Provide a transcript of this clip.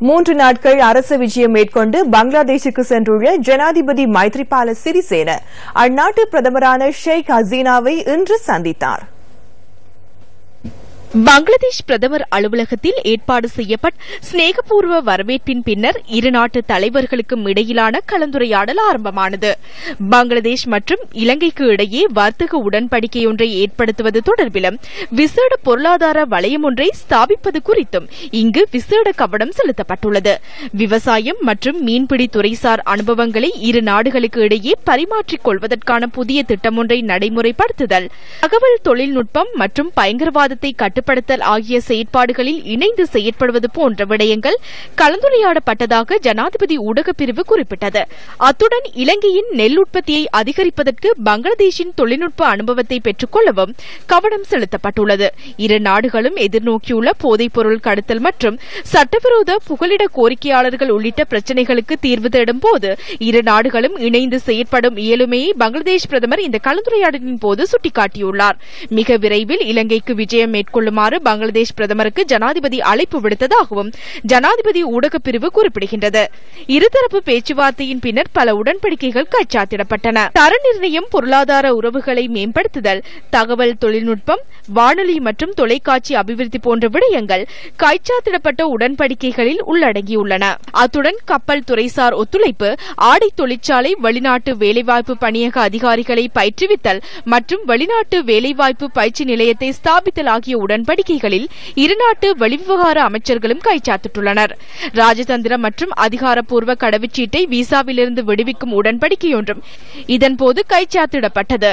மூன்று நாட்கள் அரசு விஜயம் மேற்கொண்டு பங்களாதேஷுக்கு சென்றுள்ள ஜனாதிபதி மைத்ரிபால சிறிசேன அந்நாட்டு பிரதமரான ஷேக் ஹசீனாவை இன்று சந்தித்தார். பங்களாதேஷ் பிரதமர் அலுவலகத்தில் ஏற்பாடு செய்யப்பட்ட ஸ்நேகபூர்வ வரவேற்பின் பின்னர் இரு நாட்டு தலைவர்களுக்கும் இடையிலான கலந்துரையாடல் ஆரம்பமானது. பங்களாதேஷ் மற்றும் இலங்கைக்கு இடையே வர்த்தக உடன்படிக்கையொன்றை ஏற்படுத்துவது தொடர்பிலும் விசேட பொருளாதார வளையம் ஒன்றை ஸ்தாபிப்பது குறித்தும் இங்கு விசேட கவனம் செலுத்தப்பட்டுள்ளது. விவசாயம் மற்றும் மீன்பிடி துறைசார் அனுபவங்களை இரு நாடுகளுக்கு இடையே பரிமாற்றிக் கொள்வதற்கான புதிய திட்டம் ஒன்றை நடைமுறைப்படுத்துதல் தகவல் தொழில்நுட்பம் மற்றும் பயங்கரவாதத்தை கட்டுப்படுத்தல் ஆகிய செயற்பாடுகளில் இணைந்து செயற்படுவது போன்ற விடயங்கள் கலந்துரையாடப்பட்டதாக ஜனாதிபதி ஊடகப்பிரிவு குறிப்பிட்டது. அத்துடன் இலங்கையின் நெல் உற்பத்தியை அதிகரிப்பதற்கு பங்களாதேஷின் தொழில்நுட்ப அனுபவத்தை பெற்றுக்கொள்ளவும் கவனம் செலுத்தப்பட்டுள்ளது. இரு நாடுகளும் எதிர்நோக்கியுள்ள போதைப்பொருள் கடத்தல் மற்றும் சட்டவிரோத புகலிட கோரிக்கையாளர்கள் உள்ளிட்ட பிரச்சினைகளுக்கு தீர்வு தேடும் போது இரு நாடுகளும் இணைந்து செயற்படும் இயலுமையை பங்களாதேஷ் பிரதமர் இந்த கலந்துரையாடலின் போது சுட்டிக்காட்டியுள்ளார். மிக விரைவில் இலங்கைக்கு விஜயம் மேற்கொள்ளும் மேற்கொள்ளுமாறு பங்களாதேஷ் பிரதமருக்கு ஜனாதிபதி அழைப்பு விடுத்ததாகவும் ஜனாதிபதி ஊடகப்பிரிவு குறிப்பிடுகின்றது. இருதரப்பு பேச்சுவார்த்தையின் பின்னர் பல உடன்படிக்கைகள் கைச்சாத்திடப்பட்டன. தர நிர்ணயம் பொருளாதார உறவுகளை மேம்படுத்துதல் தகவல் தொழில்நுட்பம் வானொலி மற்றும் தொலைக்காட்சி அபிவிருத்தி போன்ற விடயங்கள் கைச்சாத்திடப்பட்ட உடன்படிக்கைகளில் உள்ளடங்கியுள்ளன. அத்துடன் கப்பல் துறைசார் ஒத்துழைப்பு ஆடை தொழிற்சாலை வெளிநாட்டு வேலைவாய்ப்பு பணியக அதிகாரிகளை பயிற்றுவித்தல் மற்றும் வெளிநாட்டு வேலைவாய்ப்பு பயிற்சி நிலையத்தை ஸ்தாபித்தல் ஆகிய உடன் உடன்படிக்கைகளில் இருநாட்டு வெளிவிவகார அமைச்சர்களும் கைச்சாத்திட்டுள்ளனர். ராஜதந்திர மற்றும் அதிகாரப்பூர்வ கடவுச்சீட்டை விசாவிலிருந்து விடுவிக்கும் உடன்படிக்கையொன்றும் இதன்போது கைச்சாத்திடப்பட்டது.